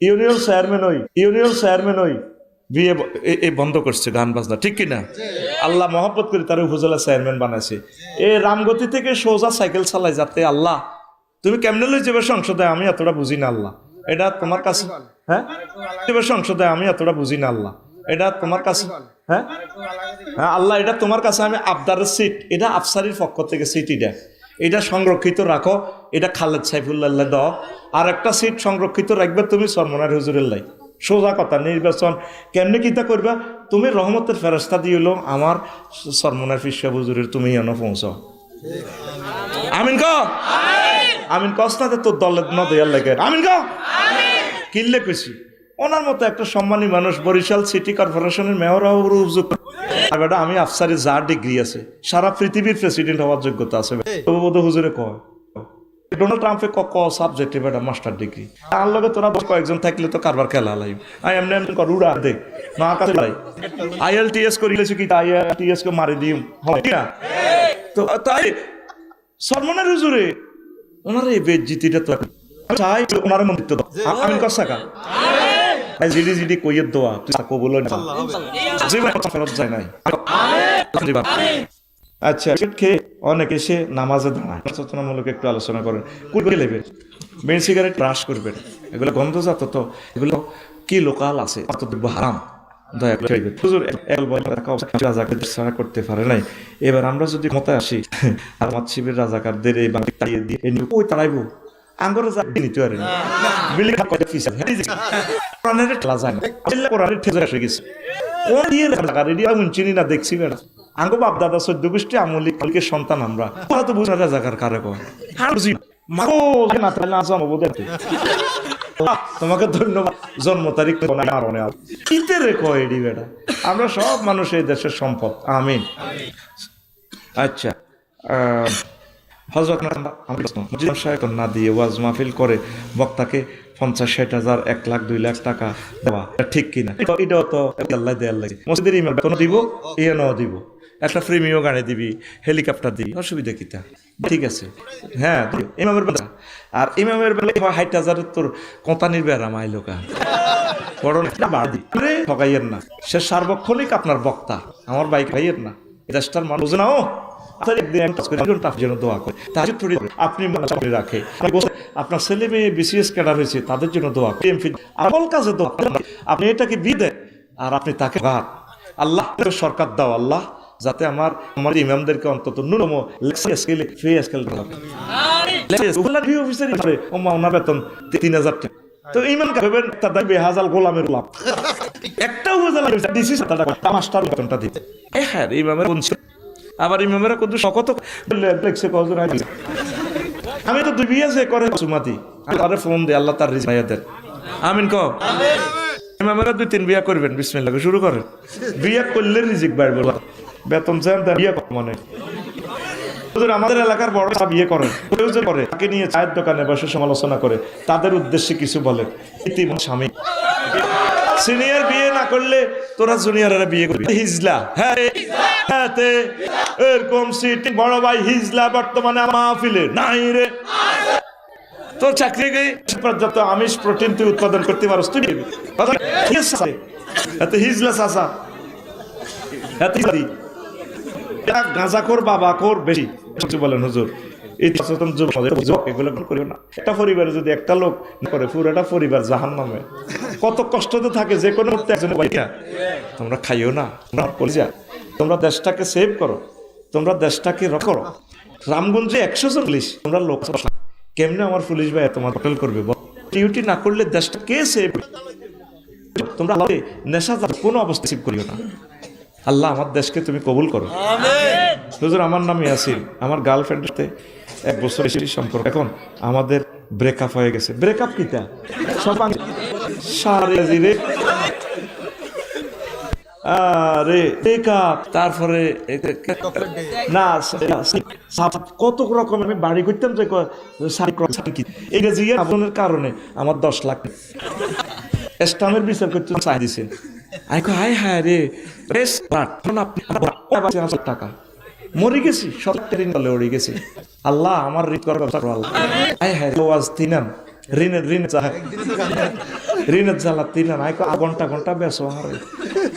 Union chairman হই union chairman হই বিয়ে ব- এ- এ বন্ধ করছে গান বাজনা, ঠিক কিনা? আল্লাহ মহব্বত করে তার উপজেলা চেয়ারম্যান বানাইছে। এ রামগতি থেকে সোজা সাইকেল চালাই যাতে আল্লাহ, তুমি কেমনে লই যাবে সংসদে? আমি এতটা বুঝি না আল্লাহ। এটা তোমার কাছে হ্যাঁ? সংসদে, আমি এতটা বুঝি না আল্লাহ। এটা তোমার কাছে হ্যাঁ? হ্যাঁ আল্লাহ, এটা তোমার কাছে আমি আবদারের সিট এটা আফসারির পক্ষ থেকে সিট এটা। এটা সংরক্ষিত রাখো। এটা খালেদ সাইফুল্লাহ দাও। আর একটা সিট সংরক্ষিত রাখবে তুমি সরমনার হুজুরের লাই। সোজা কথা নির্বাচন। কেমনে কিতা করবা? তুমি রহমতের ফেরস্তা দিয়ে দিয়েলো আমার সরমনার ফিসা হুজুরের তুমি এনে পৌঁছাও। আমিন ক আমিন। কস না যে তোর দলের ন দেয়ার লাগে। আমিন ক কিনলে কইছি? ওনার মতো একটা সম্মানী মানুষ বরিশাল সিটি কর্পোরেশনের মেয়র হওয়ার উপযুক্ত। আর বেটা আমি আফসারি যা ডিগ্রি আছে সারা পৃথিবীর প্রেসিডেন্ট হওয়ার যোগ্যতা আছে। তবু বোধ হুজুরে কয় ডোনাল্ড ট্রাম্পে ক ক সাবজেক্টে বেটা মাস্টার ডিগ্রি তার লগে তোরা কয়েকজন থাকলে তো কারবার খেলা লাইব আই এমনি এমনি কর উড়া দে মা কাছে লাই আইএলটিএস করিলেছি কি আইএলটিএস কে মারি দিম? হয় না? তো তাই সলমনের হুজুরে ওনার এই বেজ্জিতিটা তো চাই ওনার মন্দির তো দাও। আ- আমিন কর সাকা আই জিডি জিডি কইয়ের দোয়া তুই সাকো বলো না জীবন কথা ফেরত যায় নাই আচ্ছা খেয়ে অনেক এসে নামাজে দাঁড়ায় সচেতনামূলক একটু আলোচনা করেন করে নেবেন মেন সিগারেট করবেন এগুলো গন্ধজাত তো এগুলো কি লোকাল আছে অত দ্রব্য হারাম দয়া করে। হুজুর, ছাড়া করতে পারে নাই এবার আমরা যদি ক্ষমতায় আসি আর মাত শিবির রাজাকারদের এই বাঙালি তাড়িয়ে দিয়ে কই তাড়াইবো আঙ্গরে যা নিতে পারে না বিলি খা কয়টা ফিস আছে? কোরআনের ঠেলা যায় না আল্লাহ কোরআনের ঠেলা এসে গেছে। কোন দিয়ে না দেখছি বাপ, দাদা গোষ্ঠী আমলি কালকের সন্তান আমরা। তো বুঝা রাজাকার কারে কয়। হ্যাঁ না তাহলে তোমাকে ধন্যবাদ। জন্ম তারিখ কিতে রে কয় এডি আমরা সব মানুষ এই দেশের সম্পদ। আমিন। আচ্ছা হজরত না দিয়ে ওয়াজ মাহফিল করে বক্তাকে পঞ্চাশ ষাট হাজার, এক লাখ, দুই লাখ টাকা দেওয়া। ঠিক কিনা? এটাও তো আল্লাহ দেয়ার লাগে। মসজিদের ইমাম বেতনও দিব? দিব। একটা দিবি হেলিকপ্টার দিবি। অসুবিধা ঠিক আছে। হ্যাঁ। ইমামের বেলা। আর ইমামের ষাট হাজারের তোর কোঁতানির বেড়া মাইলোকা বড় না বাড়ি ঠকাইয়ের না। সে সার্বক্ষণিক আপনার বক্তা। আমার বাইক ভাইয়ের না। এটা মানুষ না আপনার ছেলে মেয়ে বিসিএস হয়েছে, তাদের জন্য দোয়া এমফিল কাজে দোয়া আপনি এটাকে বিদে আর আপনি তাকে আল্লাহ সরকার দাও, আল্লাহ, যাতে আমার আমার ইমামদেরকে অন্তত ন্যূনতম দিতে। আবার ইমামেরা কত শকত লেখছে কজন আমি তো দুই বিয়ে যে করে সুমাতি আরে ফোন দে আল্লাহ তার রিজ আমিন ক ইমামেরা দুই তিন বিয়া করবেন বিসমিল্লাহ শুরু করেন। বিয়া করলে রিজিক বাড়বে বেতন চান তার বিয়া মানে আমাদের এলাকার বড় সব বিয়ে করেন। কেউ যে করে তাকে নিয়ে চায়ের দোকানে বসে সমালোচনা করে। তাদের উদ্দেশ্যে কিছু বলেন। ইতিম স্বামী। সিনিয়র বিয়ে না করলে তোরা জুনিয়ররা বিয়ে করবি। হিজলা। হ্যাঁ। এরকম সিট বড় ভাই হিজলা বর্তমানে মাহফিলে। নাই রে। তোর চাকরি আমিষ, প্রোটিন তুই উৎপাদন করতে পারস, তুই হিজলা চাষা গাঁজাখোর বাবাখোর বেশি। বলেন হুজুর। এই না। একটা পরিবারে যদি একটা লোক করে, পুরোটা পরিবার জাহান নামে কত কষ্ট তো থাকে যে কোনো তোমরা খাইও না তোমরা দেশটাকে সেভ করো। তোমরা দেশটাকে রক্ষা করো। রামগঞ্জে একশো জন পুলিশ। তোমরা লোক কেমনে আমার পুলিশ ভাই তোমার হোটেল করবে? ডিউটি না করলে দেশটা কে সেভ তোমরা নেশা কোনো অবস্থা সেভ করিও না। আল্লাহ আমার দেশকে তুমি কবুল করো। হুজুর আমার নাম ইয়াসিন। আমার গার্লফ্রেন্ডের সাথে এক বছর বেশি সম্পর্ক। এখন আমাদের ব্রেকআপ হয়ে গেছে। ব্রেকআপ কিতা সব সারে আরে তারপরে না কত আমি বাড়ি করতাম যে আপনার কারণে আমার দশ লাখ স্টামের বিচার করতে চাই দিছেন বেশ টাকা। মরে গেছি বলে উড়ে গেছি। আল্লাহ আমার হাই হায় ঋণের ঋণের জ্বালা তিন কয়, ঘণ্টা ঘণ্টা বেসো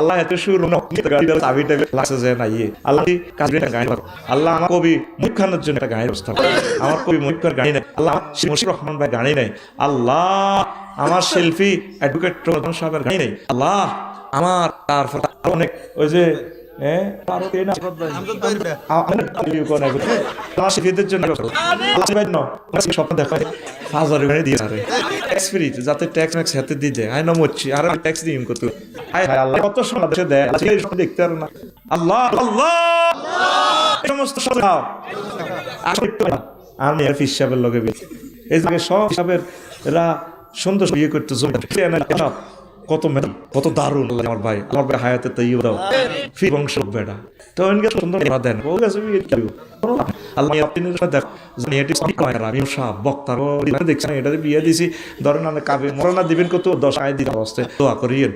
আল্লাহ এত সুর চাবি টাইপের লাগছে যে না ইয়ে। আল্লাহ কাজে পারো আল্লাহ আমার কবি মুখ জন্য একটা ব্যবস্থা আমার কবি নেই। আল্লাহ মুশির রহমান ভাই গাড়ি নাই। আল্লাহ আমার শিল্পী অ্যাডভোকেট সাহেবের গাড়ি নাই। আল্লাহ আমার তারপর অনেক ওই যে হ্যাঁ? আল্লাহ যাতে ট্যাক্স ম্যাক্স হাতে নমচ্ছি আর ট্যাক্স দিই কত আল্লাহ কত সময় দেশে দেয়? আজকে দেখতে পারো না। আল্লাহ আল্লাহ! সমস্ত সাজাও আসলে একটু না। আমি আর হিসাবের লগে এই সব হিসাবের এরা সুন্দর বিয়ে করতে জমি কত মেডাল কত দারুণ আমার ভাই। আমার ভাই হায়াতে তাই দাও। ফি বংশ বেড়া তো এনকে সুন্দর কথা দেন। ও গেছে কি করব? আল্লাহ আপনি দেখো। জানি এটি সব কয় না আমি সাহ বক্তা। দেখছি না এটাতে বিয়ে দিছি। ধরেন আমি কাবে মরনা দিবেন কত? দশ আয় দিন অবস্থায় দোয়া করিয়েন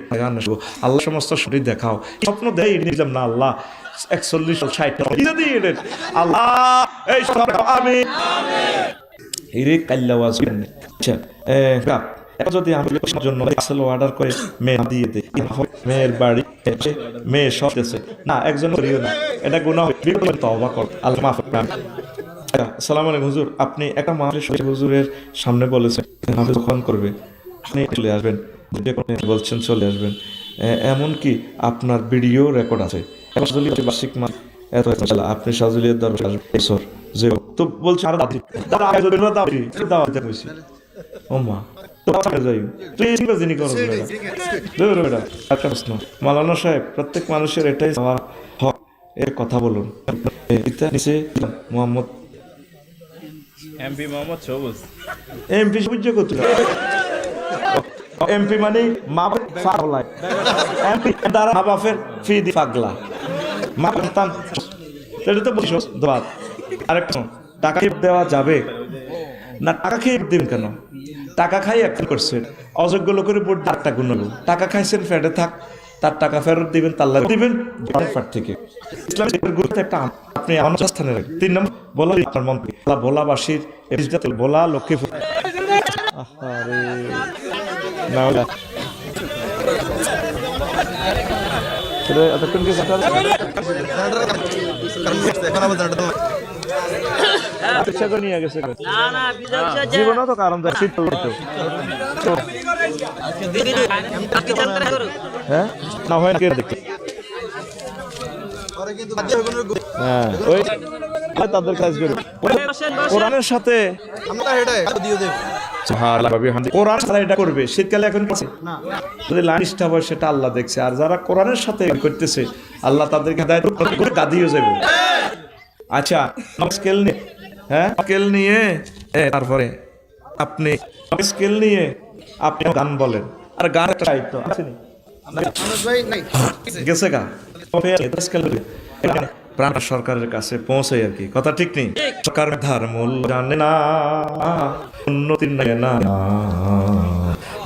আল্লাহ সমস্ত শরীর দেখাও। স্বপ্ন দেয় নিলাম না আল্লাহ। একচল্লিশ ষাট যদি আল্লাহ এই সব আমি হিরে কাল্লাওয়াজ আচ্ছা এ, গা, এখন যদি আমি জন্য অর্ডার করে মেয়ে দিয়ে দিই মেয়ের বাড়ি মেয়ে না একজন করিও না। এটা গুণা তওবা কর। আল্লাহ মাফ আচ্ছা, আলাইকুম হুজুর। আপনি একটা মানুষের হুজুরের সামনে বলেছেন করবে আপনি চলে আসবেন। বলছেন চলে আসবেন। এমনকি আপনার ভিডিও রেকর্ড আছে? বার্ষিক মাস। এত আপনি সাজুলিয়ার আসবেন। যে। তো বলছে আরও দাদি দাদা আগে যদি না দাদি মালানা সাহেব প্রত্যেক মানুষের এটাই হক। এর কথা বলুন। নিচে মোহাম্মদ এমপি মোহাম্মদ সবুজ। এমপি বুঝছে কত এমপি মানে মা এমপি দ্বারা মা বাপের ফি দি পাগলা মা সন্তান এটা তো বলিস দোয়াত আরেকটা টাকা দেওয়া যাবে? না টাকা খেয়ে দিন কেন? টাকা খাই একটা করছেন অযোগ্য লোকের উপর ডাকটা গুণল টাকা খাইছেন ফ্যাটে থাক। তার টাকা ফেরত দিবেন, তার লাগে দিবেন থেকে। ইসলামের গুরুত্ব একটা আপনি স্থানে রাখেন। তিন নম্বর, বলা আপনার মন্ত্রী ভোলাবাসীর ভোলা রে। এতক্ষণ কি ইচ্ছা করে নিয়ে গেছে জীবনও তো কারণ হ্যাঁ না হয় দেখতে সাথে কোরআন এটা করবে? শীতকালে এখন যদি লাইন হয় সেটা আল্লাহ দেখছে আর যারা কোরআনের সাথে করতেছে আল্লাহ তাদেরকে দায়িত্ব করে গাদিয়ে যাবে আচ্ছা স্কেল নিয়ে হ্যাঁ? স্কেল নিয়ে তারপরে আপনি স্কেল নিয়ে আপনি গান বলেন। আর গান একটা সাহিত্য আছে নি? মানুষ ভাই নাই গেছে গা প্রাণ সরকারের কাছে পৌঁছে আর কি, কথা ঠিক নেই? সরকার ধার মূল জানে না, উন্নতি নেয় না,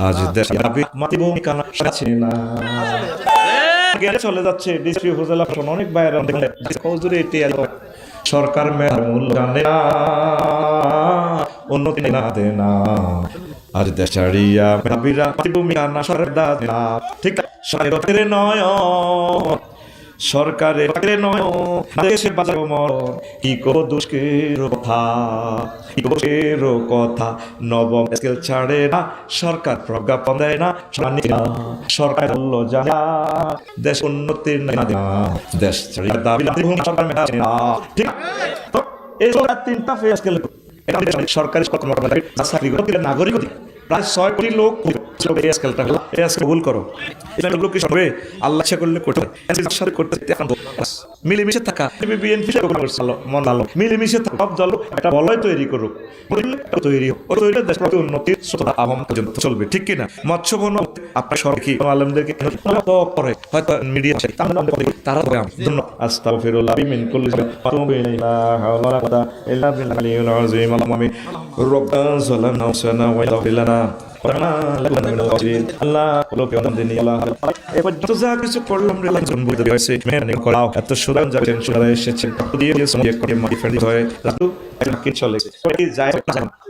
আজ কানা না চলে যাচ্ছে ডিসি উপজেলা অনেক বাইরে। সরকার মেয়ার মূল্য না, উন্নতি না দে না। আর দেশাড়িয়া ভাবিরা মাতৃভূমি কানা সরকার ঠিক সাড়ে নয় নয় দেশে বাজাবো মর। কি কো দুষ্কের কথা, কি দুষ্কের কথা। নবম স্কেল ছাড়ে না, সরকার প্রজ্ঞাপন দেয় না সরকার বলল যা দেশ উন্নতির দেশ ছাড়িয়ে দাবি সরকার না। ঠিক এই সরকার তিনটা ফেস সরকারি নাগরিক। প্রায় ছয় কোটি লোক এই করো। লোক সবে আল্লাহ ইচ্ছা করলে করতে করতে মিলেমিশে থাকা। বিএনপি মন ভালো। মিলেমিশে থাকা সব দল একটা বলয় তৈরি করুক। মিডিয়া তারা এত সুরান যাচ্ছেন সুদান এসেছেন দিয়ে দিয়ে সময় করে মাটি ফেলে হয়ে। চলে? যায়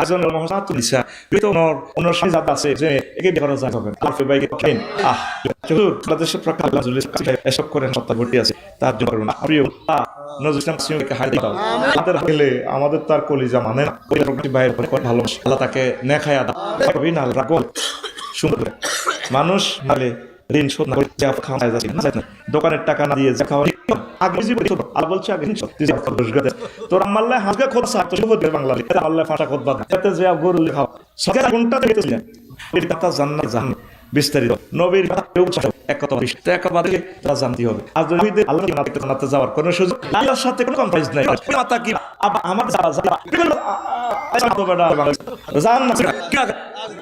আজন মহাসাত লিসা তো নর অন্য সাজাত আছে যে একে করা যায় হবে। আর ফে বাইকে কেন আহ চলুন বাংলাদেশের প্রকার আল্লাহ জুলিস এসব করেন সত্তা ভর্তি আছে। তার জন্য করুন। প্রিয় নজরুল ইসলাম সিংহকে হারিয়ে দাও। আমাদের তার কলিজা মানে না। কলিজা বাইরের পরে ভালো আল্লাহ তাকে নেখায়া দাও না রাগল সুন্দর মানুষ নালে ঋণ শোধ না করে দোকানের টাকা না দিয়ে যা খাওয়া আগে জীবন আর বলছে আগে ঋণ শোধ তুই যা খাওয়া দোষ গাদে তোর আম্মাল্লাহ হাজগা খোদ সাথ তো শুভ দিয়ে আল্লাহ ফাঁসা খোদ বাদ এতে যে গরু খাও সকাল কোনটা থেকে এর কথা জান্নাত জান্ন বিস্তারিত। নবীর কেউ এক কথা বলিস। এক বাদে তা জানতে হবে। আর যদি আল্লাহ না দেখতে যাওয়ার কোনো সুযোগ আল্লাহর সাথে কোনো কম্প্রোমাইজ নাই। মাতা কি? আবার আমার যা যা জান না।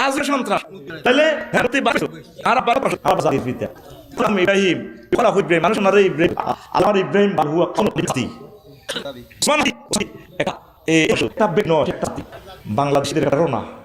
আজকে সন্ত্রাস। তাহলে হ্যাঁ তুই আর আবার আর বাঁচা দিতে আমি ইব্রাহিম হইবে মানুষ না রে ইব্রাহিম আমার ইব্রাহিম একটা বাংলাদেশের কারণা ইসলাম লিখে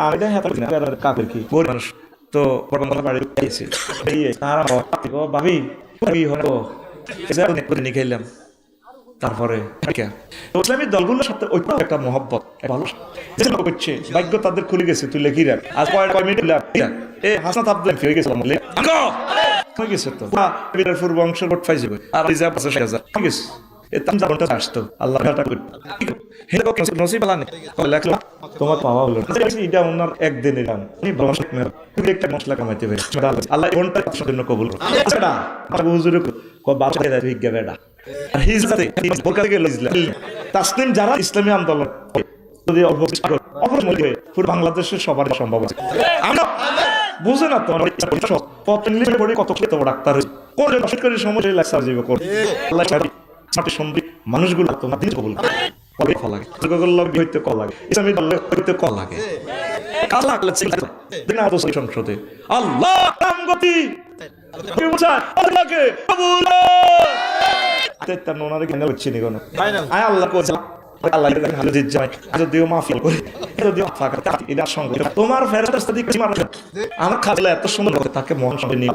আমি দেখ কাকের তারপরে ইসলামী দলগুলোর সাথে ওইটাও একটা মহব্বত ভালো ভাগ্য তাদের খুলে গেছে তুই লেখি রাখ কয়েক কয় মিনিট এ হাসনাত আব্দুল ফিরে গেছে তো বিরাট অংশ ভোট পাইছে আর ঠিক আছে এতাম যাবনটা আসতো আল্লাহ ঘাটা করি। হে তো নসিব বালা নেই। লেখলো তোমার পাওয়া হলো এটা ওনার একদিনের নাম উনি ব্রহ্মা তুমি একটা মশলা কামাইতে পারে। আল্লাহ ঘণ্টা জন্য কবুল করো। আচ্ছা আমার হুজুরে কো বাচ্চা দেয় বিজ্ঞা বেটা। আর হিজরাতে বোরকা থেকে ইসলাম তাসলিম যারা ইসলামী আন্দোলন যদি অল্প অপরমল পুরো বাংলাদেশের সবার সম্ভব আছে। আমরা বুঝে না তো কত ইংলিশ পড়ে কত কত ডাক্তার হয়েছে। কোন আল্লাহ সাথে মানুষগুলো তোমার দিন কবুল কবে ক লাগে। হইতে ক লাগে। ইসলামী হইতে ক লাগে। কাল লাগলে দিন সংসদে। আল্লাহ গতি। আল্লাহকে কবুল তেতা নোনারে কেন হচ্ছে নি কোন। আয় আল্লাহ কো আল্লাহ হালে দিত যায় যদিও মাফি করে। যদিও ফাঁকা। এটা সঙ্গে। তোমার ফেরত দিকে আমার খাজলা এত সুন্দর তাকে মন সঙ্গে নিয়ে।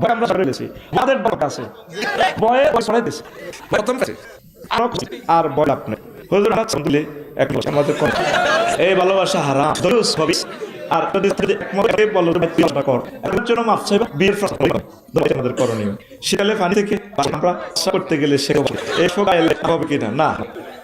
ভয় আমরা সরে গেছি। আমাদের বড় কাছে। ভয়ে ভয় সরাই দিয়েছে প্রথম কাছে? আরও আর বয় আপনি হুজুর হাত দিলে এক বছর আমাদের কথা এই ভালোবাসা হারাম। দরুস হবি। আর যদি যদি বলো তুমি কর। এর জন্য মাপ চাইবা বিয়ের প্রশ্ন আমাদের করণীয়। শীতালে পানি থেকে আমরা করতে গেলে সে এসব আইলে হবে কিনা না।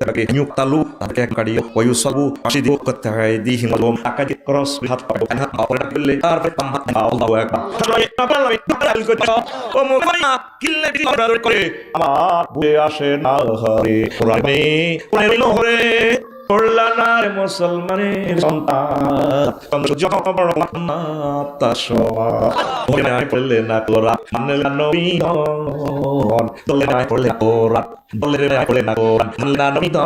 তাকে নিয়োগতালু তাকে কাড়ি ওয়ু সবু আসি দিও করতে দি হিমালম টাকা ক্রস হাত পাবো না অপরে করলে তারপরে পাম হাত আল্লাহু আকবার ও মুখানা কিল্লে বিরার করে। আমার বুয়ে আসে না হরে, কোরআনে কোরআনে নহরে। পড়লা না রে মুসলমানের সন্তান। না না পড়লে না মানে নবী দলে না পড়লে কোরআন দলে না পড়লে না কোরআন মানে নবী না